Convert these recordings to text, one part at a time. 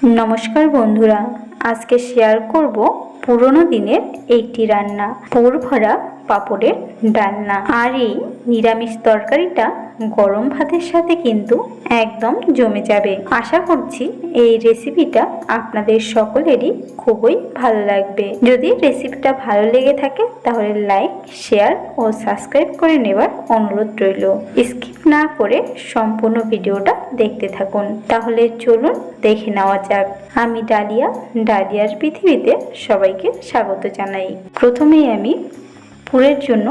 নমস্কার বন্ধুরা, আজকে শেয়ার করব পুরনো দিনের একটি রান্না পুর ভরা পাঁপড়ের ডালনা। আর এই নিরামিষ তরকারিটা গরম ভাতের সাথে কিন্তু একদম জমে যাবে। আশা করছি এই রেসিপিটা আপনাদের সকলেরই খুবই ভালো লাগবে। যদি রেসিপিটা ভালো লেগে থাকে, তাহলে লাইক শেয়ার ও সাবস্ক্রাইব করে নেবার অনুরোধ রইল। স্কিপ না করে সম্পূর্ণ ভিডিওটা দেখতে থাকুন। তাহলে চলুন দেখে নেওয়া যাক। আমি ডালিয়া, ডালিয়ার পৃথিবীতে সবাইকে স্বাগত জানাই। প্রথমেই আমি পুরের জন্য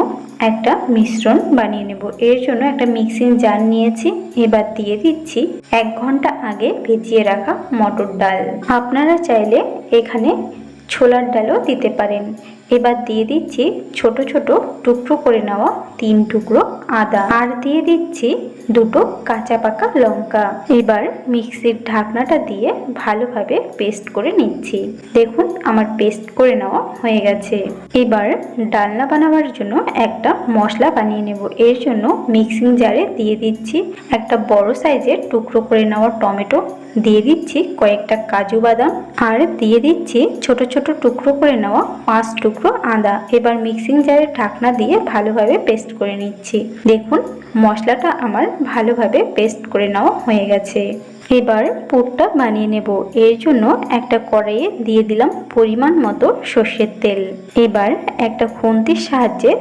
একটা মিশ্রণ বানিয়ে নেব। এর জন্য একটা মিক্সিং জার নিয়েছি। এবার দিয়ে দিচ্ছি এক ঘণ্টা আগে ভিজিয়ে রাখা মটর ডাল। আপনারা চাইলে এখানে ছোলার ডালও দিতে পারেন। এবার দিয়ে দিচ্ছি ছোট ছোট টুকরো করে নেওয়া তিন টুকরো আদা। আর দিয়ে দিচ্ছি দুটো কাঁচা পাকা লঙ্কা। এবার মিক্সির ঢাকনাটা দিয়ে ভালোভাবে পেস্ট করে নিচ্ছি। দেখুন, আমার পেস্ট করে নেওয়া হয়ে গেছে। এবার ডালনা বানাবার জন্য একটা মশলা বানিয়ে নেব। এর জন্য মিক্সিং জারে দিয়ে দিচ্ছি একটা বড় সাইজের টুকরো করে নেওয়া টমেটো। দিয়ে দিচ্ছি কয়েকটা কাজু বাদাম। আর দিয়ে দিচ্ছি ছোট ছোট টুকরো করে নেওয়া পাঁচ টুকরো আদা। এবার মিক্সিং জারের ঢাকনা দিয়ে ভালোভাবে পেস্ট করে নিচ্ছি। দেখুন, মশলাটা আমার ভালোভাবে পেস্ট করে নেওয়া হয়ে গেছে। এবার পুরটা বানিয়ে নেব। এর জন্য একটা কড়াইয়ে দিয়ে দিলাম পরিমাণ মতো সর্ষের তেল। এবার একটা খুন্তির সাহায্যে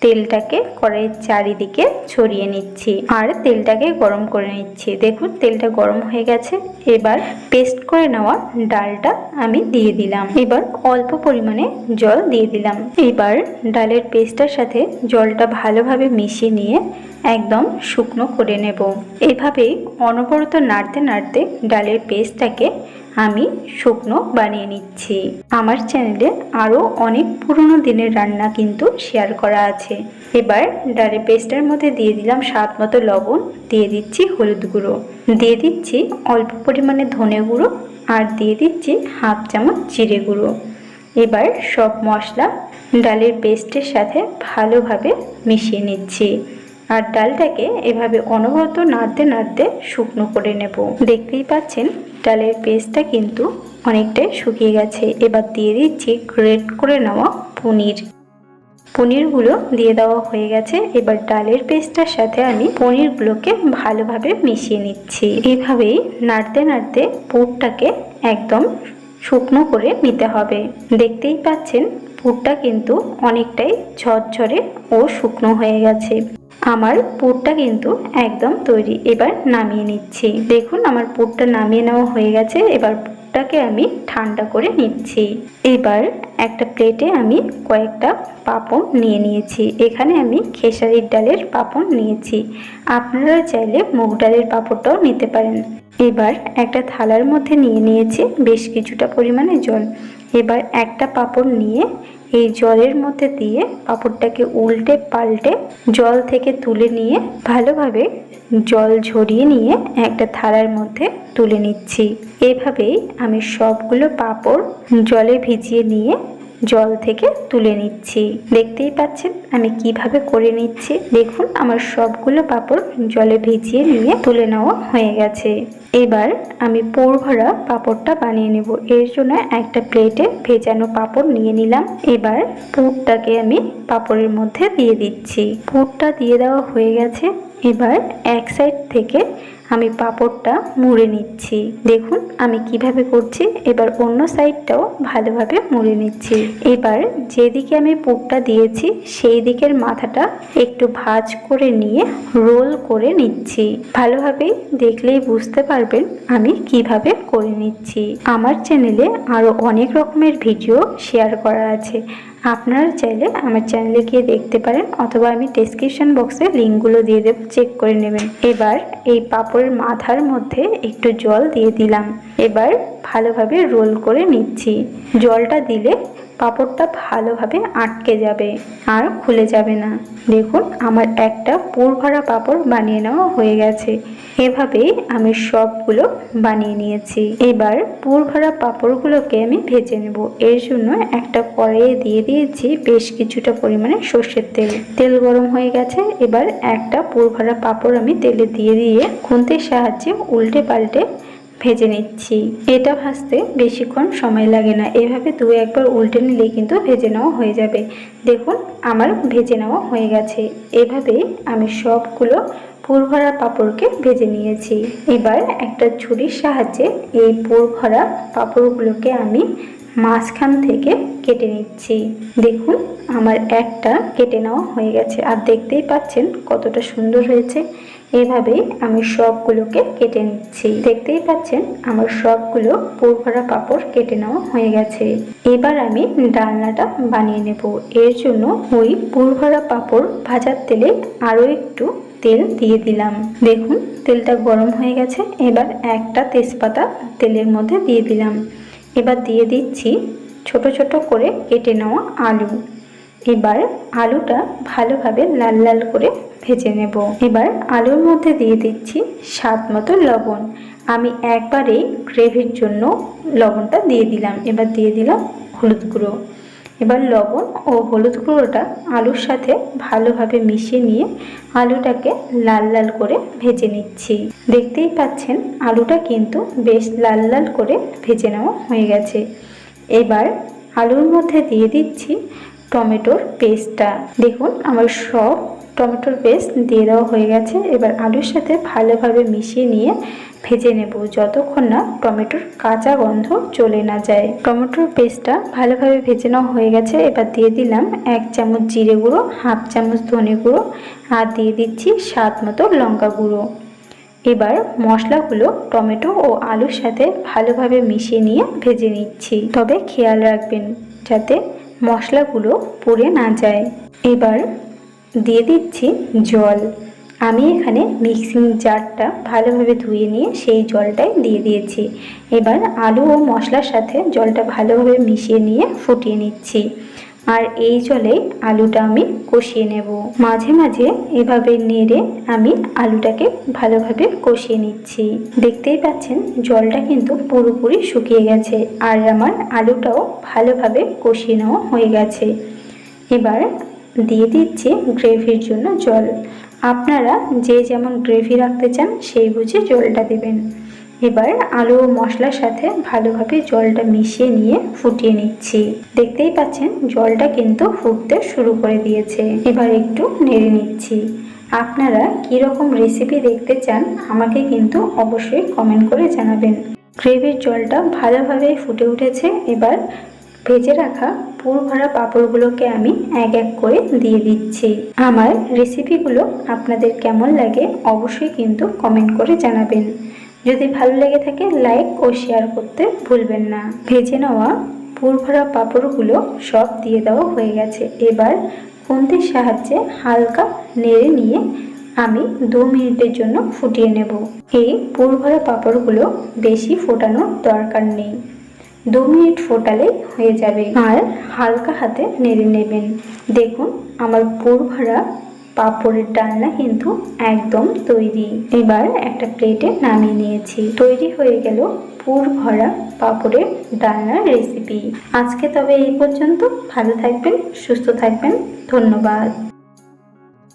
তেলটাকে কড়াইয়ের চারিদিকে ছড়িয়ে নিচ্ছি। আর তেলটাকে গরম করে নিচ্ছি। দেখুন, তেলটা গরম হয়ে গেছে। এবার পেস্ট করে নেওয়া ডালটা আমি দিয়ে দিলাম। এবার অল্প পরিমাণে জল দিয়ে দিলাম। এবার ডালের পেস্টটার সাথে জলটা ভালোভাবে মিশিয়ে নিয়ে একদম শুকনো করে নেব। এভাবেই অনবরত নাড়তে নাড়তে ডালের পেস্টটাকে আমি শুকনো বানিয়ে নিচ্ছি। আমার চ্যানেলে আরও অনেক পুরনো দিনের রান্না কিন্তু শেয়ার করা আছে। এবার ডালের পেস্টের মধ্যে দিয়ে দিলাম স্বাদ মতো লবণ, দিয়ে দিচ্ছি হলুদ গুঁড়ো। দিয়ে দিচ্ছি অল্প পরিমাণে ধনে গুঁড়ো আর দিয়ে দিচ্ছি হাফ চামচ জিরে গুঁড়ো। এবার সব মশলা ডালের পেস্টের সাথে ভালোভাবে মিশিয়ে নিচ্ছি। আর ডালটাকে এভাবে অনবরত নাড়তে নাড়তে শুকনো করে নেব। দেখতেই পাচ্ছেন, ডালের পেস্টটা কিন্তু অনেকটাই শুকিয়ে গেছে। এবার দিয়ে দিচ্ছি গ্রেট করে নেওয়া পনির। পনিরগুলো দিয়ে দেওয়া হয়ে গেছে। এবার ডালের পেস্টটার সাথে আমি পনিরগুলোকে ভালোভাবে মিশিয়ে নিচ্ছি। এইভাবেই নাড়তে নাড়তে পুরটাকে একদম শুকনো করে নিতে হবে। দেখতেই পাচ্ছেন, পুরটা কিন্তু অনেকটাই ঝরঝরে ও শুকনো হয়ে গেছে। আমার পুরটা কিন্তু একদম তৈরি। এবার নামিয়ে নিচ্ছি। দেখুন, আমার পুরটা নামিয়ে নেওয়া হয়ে গেছে। এবার পুরটাকে আমি ঠান্ডা করে নিচ্ছি। এবার একটা প্লেটে আমি কয়েকটা পাঁপড় নিয়ে নিয়েছি। এখানে আমি খেসারির ডালের পাঁপড় নিয়েছি। আপনারা চাইলে মুগ ডালের পাপড়টাও নিতে পারেন। এবার একটা থালার মধ্যে নিয়ে নিয়েছি বেশ কিছুটা পরিমাণে জল। এবার একটা পাপড় নিয়ে এই জলের মধ্যে দিয়ে পাপড়টাকে উল্টে পাল্টে জল থেকে তুলে নিয়ে ভালোভাবে জল ঝরিয়ে নিয়ে একটা থালার মধ্যে তুলে নিচ্ছি। এভাবেই আমি সবগুলো পাপড় জলে ভিজিয়ে নিয়ে জল থেকে তুলে নিচ্ছি। দেখতেই পাচ্ছেন আমি কীভাবে করে নিচ্ছি। দেখুন, আমার সবগুলো পাপড় জলে ভিজিয়ে নিয়ে তুলে নেওয়া হয়ে গেছে। এবার আমি পোর ভরা পাপড়টা বানিয়ে নেব। এর জন্য একটা প্লেটে ভেজানো পাপড় নিয়ে নিলাম। এবার পুরটাকে আমি পাপড়ের মধ্যে দিয়ে দিচ্ছি। পুরটা দিয়ে দেওয়া হয়ে গেছে। এবার এক সাইড থেকে আমি পাঁপড়টা মুড়ে নিচ্ছি। দেখুন, আমি কীভাবে করছি। এবার অন্য সাইডটাও ভালোভাবে মুড়ে নিচ্ছি। এবার যেদিকে আমি পুরটা দিয়েছি, সেই দিকের মাথাটা একটু ভাজ করে নিয়ে রোল করে নিচ্ছি। ভালোভাবে দেখলেই বুঝতে পারবেন আমি কীভাবে করে নিচ্ছি। আমার চ্যানেলে আরও অনেক রকমের ভিডিও শেয়ার করা আছে। আপনারা চাইলে আমার চ্যানেলে গিয়ে দেখতে পারেন, অথবা আমি ডেসক্রিপশন বক্সে লিঙ্কগুলো দিয়ে দেবো চেক করে নেবেন। এবার এই পাঁপড়ের মাথার মধ্যে একটু জল দিয়ে দিলাম। এবার ভালোভাবে রোল করে নিচ্ছি। জলটা দিলে পাঁপড়টা ভালোভাবে আটকে যাবে আর খুলে যাবে না। দেখুন, আমার একটা পুর ভরা পাঁপড় বানিয়ে নেওয়া হয়ে গেছে। এভাবেই আমি সবগুলো বানিয়ে নিয়েছি। এবার পুর ভরা পাঁপড়গুলোকে আমি ভেজে নেব। এর জন্য একটা কড়াইয়ে দিয়ে দিয়েছি বেশ কিছুটা পরিমাণে সর্ষের তেল। তেল গরম হয়ে গেছে। এবার একটা পুর ভরা পাঁপড় আমি তেলে দিয়ে দিয়ে খুন্তির সাহায্যে উল্টে পাল্টে ভেজে নিচ্ছি। এটা ভাজতে বেশিক্ষণ সময় লাগে না। এভাবে দু একবার উল্টে নিলেই কিন্তু ভেজে নেওয়া হয়ে যাবে। দেখুন, আমার ভেজে নেওয়া হয়ে গেছে। এভাবে আমি সবগুলো পুর ভরা পাঁপড়কে ভেজে নিয়েছি। এবার একটা ছুরির সাহায্যে এই পুর ভরা পাঁপড়গুলোকে আমি মাঝখান থেকে কেটে নিচ্ছি। দেখুন, আমার একটা কেটে নেওয়া হয়ে গেছে। আর দেখতেই পাচ্ছেন কতটা সুন্দর হয়েছে। এভাবেই আমি সবগুলোকে কেটে নিচ্ছি। দেখতেই পাচ্ছেন, আমার সবগুলো পুর পাপড় কেটে নেওয়া হয়ে গেছে। এবার আমি ডালনাটা বানিয়ে নেব। এর জন্য ওই পুর পাপড় ভাজার তেলে আরও একটু তেল দিয়ে দিলাম। দেখুন, তেলটা গরম হয়ে গেছে। এবার একটা তেজপাতা তেলের মধ্যে দিয়ে দিলাম। এবার দিয়ে দিচ্ছি ছোট ছোট করে কেটে নেওয়া আলু। এবার আলুটা ভালোভাবে লাল লাল করে ভেজে নেব। এবার আলুর মধ্যে দিয়ে দিচ্ছি স্বাদ মতো লবণ। আমি একবারেই গ্রেভির জন্য লবণটা দিয়ে দিলাম। এবার দিয়ে দিলাম হলুদ গুঁড়ো। এবার লবণ ও হলুদ গুঁড়োটা আলুর সাথে ভালোভাবে মিশিয়ে নিয়ে আলুটাকে লাল লাল করে ভেজে নিচ্ছি। দেখতেই পাচ্ছেন, আলুটা কিন্তু বেশ লাল লাল করে ভেজে নেওয়া হয়ে গেছে। এবার আলুর মধ্যে দিয়ে দিচ্ছি টমেটোর পেস্টটা। দেখুন, আমার সব টমেটোর পেস্ট দিয়ে দেওয়া হয়ে গেছে। এবার আলুর সাথে ভালোভাবে মিশিয়ে নিয়ে ভেজে নেব যতক্ষণ না টমেটোর কাঁচা গন্ধ চলে না যায়। টমেটোর পেস্টটা ভালোভাবে ভেজে নেওয়া হয়ে গেছে। এবার দিয়ে দিলাম এক চামচ জিরে গুঁড়ো, হাফ চামচ ধনে গুঁড়ো আর দিয়ে দিচ্ছি স্বাদ মতো লঙ্কা গুঁড়ো। এবার মশলাগুলো টমেটো ও আলুর সাথে ভালোভাবে মিশিয়ে নিয়ে ভেজে নিচ্ছি। তবে খেয়াল রাখবেন যাতে মশলাগুলো পুড়ে না যায়। এবার দিয়ে দিচ্ছি জল। আমি এখানে মিক্সিং জারটা ভালোভাবে ধুয়ে নিয়ে সেই জলটাই দিয়ে দিয়েছি। এবার আলু ও মশলার সাথে জলটা ভালোভাবে মিশিয়ে নিয়ে ফুটিয়ে নিচ্ছি। আর এই জলে আলুটা আমি কষিয়ে নেব। মাঝে মাঝে এভাবে নেড়ে আমি আলুটাকে ভালোভাবে কষিয়ে নিচ্ছি। দেখতেই পাচ্ছেন, জলটা কিন্তু পুরোপুরি শুকিয়ে গেছে আর আমার আলুটাও ভালোভাবে কষিয়ে নেওয়া হয়ে গেছে। এবার দিয়ে দিচ্ছি গ্রেভির জন্য জল। আপনারা যে যেমন গ্রেভি রাখতে চান সেই বুঝে জলটা দেবেন। এবার আলু ও মশলার সাথে ভালোভাবে জলটা মিশিয়ে নিয়ে ফুটিয়ে নিচ্ছি। দেখতেই পাচ্ছেন জলটা কিন্তু ফুটতে শুরু করে দিয়েছে। এবার একটু নেড়ে নিচ্ছি। আপনারা কীরকম রেসিপি দেখতে চান আমাকে কিন্তু অবশ্যই কমেন্ট করে জানাবেন। গ্রেভির জলটা ভালোভাবে ফুটে উঠেছে। এবার ভেজে রাখা পুর ভরা পাঁপড়গুলোকে আমি এক এক করে দিয়ে দিচ্ছি। আমার রেসিপিগুলো আপনাদের কেমন লাগে অবশ্যই কিন্তু কমেন্ট করে জানাবেন। যদি ভালো লেগে থাকে লাইক ও শেয়ার করতে ভুলবেন না। ভেজে নেওয়া পুর ভরা পাঁপড়গুলো সব দিয়ে দেওয়া হয়ে গেছে। এবার খুন্তির সাহায্যে হালকা নেড়ে নিয়ে আমি দু মিনিটের জন্য ফুটিয়ে নেব। এই পুর ভরা পাঁপড়গুলো বেশি ফোটানোর দরকার নেই। দু মিনিট ফোটালেই হয়ে যাবে। আর হালকা হাতে নেড়ে নেবেন। দেখুন আমার পুর ভরা পাঁপড়ের ডালনা কিন্তু একদম তৈরি। এবার একটা প্লেটে নামিয়ে নিয়েছি। তৈরি হয়ে গেল পুর ভরা পাঁপড়ের ডালনার রেসিপি আজকে তবে এই পর্যন্ত। ভালো থাকবেন সুস্থ থাকবেন। ধন্যবাদ।